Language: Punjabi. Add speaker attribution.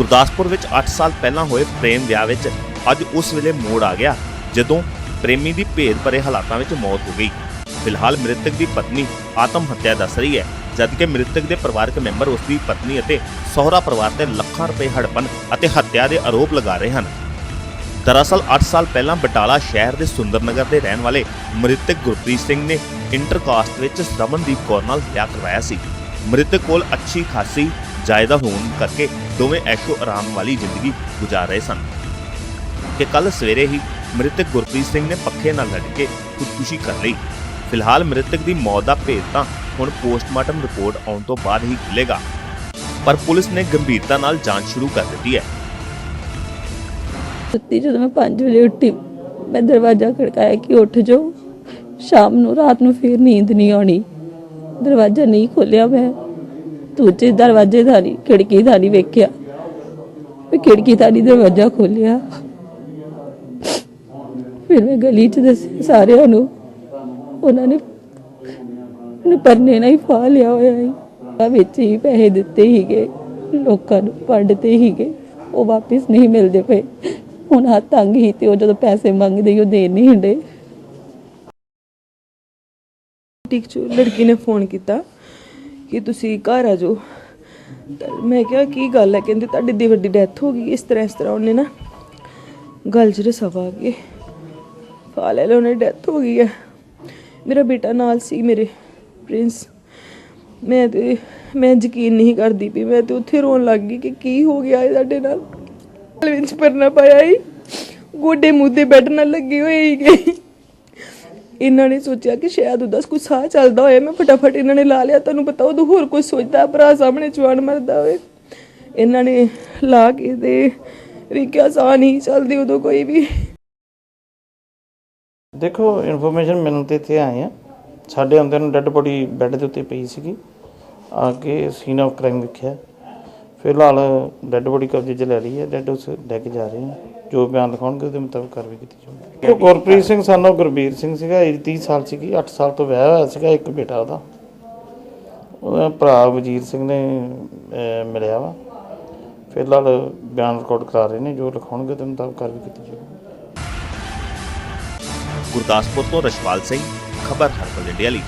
Speaker 1: ਗੁਰਦਾਸਪੁਰ ਵਿੱਚ 8 ਸਾਲ ਪਹਿਲਾਂ ਹੋਏ ਪ੍ਰੇਮ ਵਿਆਹ ਵਿੱਚ ਅੱਜ ਉਸ ਵੇਲੇ ਮੋੜ ਆ ਗਿਆ, ਜਦੋਂ ਪ੍ਰੇਮੀ ਦੀ ਭੇਦ ਭਰੇ ਹਾਲਾਤਾਂ ਵਿੱਚ ਮੌਤ ਹੋ ਗਈ। ਫਿਲਹਾਲ ਮ੍ਰਿਤਕ ਦੀ ਪਤਨੀ ਆਤਮ ਹੱਤਿਆ ਦੱਸ ਰਹੀ ਹੈ, ਜਦਕਿ ਮ੍ਰਿਤਕ ਦੇ ਪਰਿਵਾਰਕ ਮੈਂਬਰ ਉਸ ਦੀ ਪਤਨੀ ਅਤੇ ਸਹੁਰਾ ਪਰਿਵਾਰ ਤੇ ਲੱਖਾਂ ਰੁਪਏ ਹੜਪਣ ਅਤੇ ਹੱਤਿਆ ਦੇ ਆਰੋਪ ਲਗਾ ਰਹੇ ਹਨ। ਦਰਅਸਲ 8 ਸਾਲ ਪਹਿਲਾਂ ਬਟਾਲਾ ਸ਼ਹਿਰ ਦੇ ਸੁੰਦਰਨਗਰ ਦੇ ਰਹਿਣ ਵਾਲੇ ਮ੍ਰਿਤਕ ਗੁਰਪ੍ਰੀਤ ਸਿੰਘ ਨੇ ਇੰਟਰਕਾਸਟ ਵਿੱਚ ਰਮਨਦੀਪ ਕੌਰ ਨਾਲ ਵਿਆਹ ਕਰਵਾਇਆ ਸੀ। ਮ੍ਰਿਤਕ ਕੋਲ ਅੱਛੀ ਖਾਸੀ ਜਾਇਦਾਦ ਹੋਣ ਕਰਕੇ ਦੋਵੇਂ ਐਸ਼ੋ ਆਰਾਮ ਵਾਲੀ ਜ਼ਿੰਦਗੀ ਗੁਜ਼ਾਰ ਰਹੇ ਸਨ। ਕਿ ਕੱਲ ਸਵੇਰੇ ਹੀ ਮ੍ਰਿਤਕ ਗੁਰਪ੍ਰੀਤ ਸਿੰਘ ਨੇ ਪੱਖੇ ਨਾਲ ਲੜ ਕੇ ਖੁਦਕੁਸ਼ੀ ਕਰ ਲਈ। ਫਿਲਹਾਲ ਮ੍ਰਿਤਕ ਦੀ ਮੌਤ ਦਾ ਭੇਦ ਤਾਂ ਹੁਣ ਪੋਸਟਮਾਰਟਮ ਰਿਪੋਰਟ ਆਉਣ ਤੋਂ ਬਾਅਦ ਹੀ ਖੁੱਲੇਗਾ ਪਰ ਪੁਲਿਸ ਨੇ ਗੰਭੀਰਤਾ ਨਾਲ ਜਾਂਚ ਸ਼ੁਰੂ ਕਰ ਦਿੱਤੀ ਹੈ।
Speaker 2: ਸੁੱਤੀ ਜਦੋਂ ਮੈਂ 5 ਵਜੇ ਉੱਠੀ, ਮੈਂ ਦਰਵਾਜ਼ਾ ਖੜਕਾਇਆ ਕਿ ਉੱਠ ਜਾਓ। ਸ਼ਾਮ ਨੂੰ, ਰਾਤ ਨੂੰ ਫੇਰ ਨੀਂਦ ਨਹੀਂ ਆਉਣੀ। ਦਰਵਾਜ਼ਾ ਨਹੀਂ ਖੋਲਿਆ ਮੈਂ। ਦੂਜੇ ਦਰਵਾਜ਼ੇ ਦਾ ਨਹੀਂ ਖਿੜਕੀ ਦਾ ਨਹੀਂ ਵੇਖਿਆ। ਮੈਂ ਖਿੜਕੀ ਦਾ ਨਹੀਂ ਦਰਵਾਜ਼ਾ ਖੋਲਿਆ ਫਿਰ ਮੈਂ ਗਲੀ 'ਚ ਦੱਸਿਆ ਸਾਰਿਆਂ ਨੂੰ। ਉਹਨਾਂ ਨੇ ਨੇ ਪਰਨੇ ਨਾਲ ਹੀ ਫਾ ਲਿਆ ਹੋਇਆ ਸੀ। ਆ ਵਿੱਚ ਹੀ ਪੈਸੇ ਦਿੱਤੇ ਹੀਗੇ ਲੋਕਾਂ ਨੂੰ ਵੰਡਤੇ ਹੀਗੇ ਉਹ ਵਾਪਸ ਨਹੀਂ ਮਿਲਦੇ ਪਏ। ਹੁਣ ਹੱਥ ਤੰਗ ਹੀ ਤੇ ਉਹ ਜਦੋਂ ਪੈਸੇ ਮੰਗਦੇ ਸੀ, ਉਹ ਦੇ ਨਹੀਂ ਹੁੰਦੇ।
Speaker 3: ਠੀਕ ਚੋ ਲੜਕੀ ਨੇ ਫੋਨ ਕੀਤਾ। ਕਿ ਤੁਸੀਂ ਘਰ ਆ ਜਾਓ। ਮੈਂ ਕਿਹਾ, ਕੀ ਗੱਲ ਹੈ? ਕਹਿੰਦੇ ਤੁਹਾਡੀ ਦੀ ਵੱਡੀ ਡੈਥ ਹੋ ਗਈ। ਇਸ ਤਰ੍ਹਾਂ ਇਸ ਤਰ੍ਹਾਂ ਉਹਨੇ ਨਾ ਗੱਲ ਜਿਹੜੇ ਸਵਾ ਕੇ ਫਾ ਲੈ ਲਿਆ ਉਹਨੇ ਡੈਥ ਹੋ ਗਈ ਹੈ। ਮੇਰਾ ਬੇਟਾ ਨਾਲ ਸੀ ਮੇਰੇ ਪ੍ਰਿੰਸ ਮੈਂ ਤੇ, ਮੈਂ ਯਕੀਨ ਨਹੀਂ ਕਰਦੀ ਪਈ। ਮੈਂ ਤੇ ਉੱਥੇ ਰੋਣ ਲੱਗ ਗਈ ਕਿ ਕੀ ਹੋ ਗਿਆ ਇਹ ਸਾਡੇ ਨਾਲ। ਵਿੱਚ ਪਰਨਾ ਪਾਇਆ ਹੀ ਗੋਡੇ ਮੁੱਦੇ ਬੈੱਡ ਨਾਲ ਲੱਗੇ ਹੋਏ ਹੀ ਗਏ ਇਹਨਾਂ ਨੇ ਸੋਚਿਆ ਕਿ ਸ਼ਾਇਦ ਉਹਦਾ ਕੋਈ ਸਾਹ ਚੱਲਦਾ ਹੋਏ ਮੈਂ ਫਟਾਫਟ ਇਹਨਾਂ ਨੇ ਲਾ ਲਿਆ। ਤੁਹਾਨੂੰ ਪਤਾ ਉਦੋਂ ਹੋਰ ਕੋਈ ਸੋਚਦਾ ਭਰਾ ਸਾਹਮਣੇ ਜਵਾਨ ਮਰਦਾ ਹੋਵੇ। ਇਹਨਾਂ ਨੇ ਲਾ ਕੇ ਤੇ ਵੀ ਸਾਹ ਨਹੀਂ ਚੱਲਦੀ ਉਦੋਂ ਕੋਈ ਵੀ।
Speaker 4: ਦੇਖੋ ਇਨਫੋਰਮੇਸ਼ਨ ਮੈਨੂੰ ਤੇ ਇੱਥੇ ਆਏ ਆ। ਸਾਡੇ ਅੰਦਰ ਨੂੰ ਡੈੱਡ ਬੋਡੀ ਬੈੱਡ ਦੇ ਉੱਤੇ ਪਈ ਸੀਗੀ। ਆ ਕੇ ਸੀਨ ਆਫ ਕ੍ਰਾਈਮ ਵੇਖਿਆ। ਫਿਲਹਾਲ ਡੈੱਡ ਬੋਡੀ ਕਬਜ਼ੇ 'ਚ ਲੈ ਲਈ ਹੈ ਡੈੱਡ ਉਸ ਲੈ ਕੇ ਜਾ ਰਹੇ ਆ ਜੋ ਬਿਆਨ ਲਿਖਾਉਣਗੇ ਉਹਦੇ ਮੁਤਾਬਕ ਕਾਰਵਾਈ ਕੀਤੀ ਜਾਊਗੀ। ਉਹ ਗੁਰਪ੍ਰੀਤ ਸਿੰਘ ਸਾਨੂੰ ਗੁਰਬੀਰ ਸਿੰਘ ਸੀਗਾ ਏਜ 30 ਸਾਲ ਸੀਗੀ 8 ਸਾਲ ਤੋਂ ਵਿਆਹ ਹੋਇਆ ਸੀਗਾ ਇੱਕ ਬੇਟਾ ਉਹਦਾ। ਉਹਦਾ ਭਰਾ ਵਜੀਰ ਸਿੰਘ ਨੇ ਮਿਲਿਆ ਵਾ। ਫਿਲਹਾਲ ਬਿਆਨ ਰਿਕਾਰਡ ਕਰਾ ਰਹੇ ਨੇ ਜੋ ਲਿਖਾਉਣਗੇ ਉਹਦੇ ਮੁਤਾਬਕ ਕਾਰਵਾਈ ਕੀਤੀ ਜਾਊਗੀ।
Speaker 1: ਗੁਰਦਾਸਪੁਰ ਤੋਂ ਰਸ਼ਪਾਲ ਸਿੰਘ ਖਬਰ ਹਰਪਲ ਇੰਡੀਆ ਲਈ।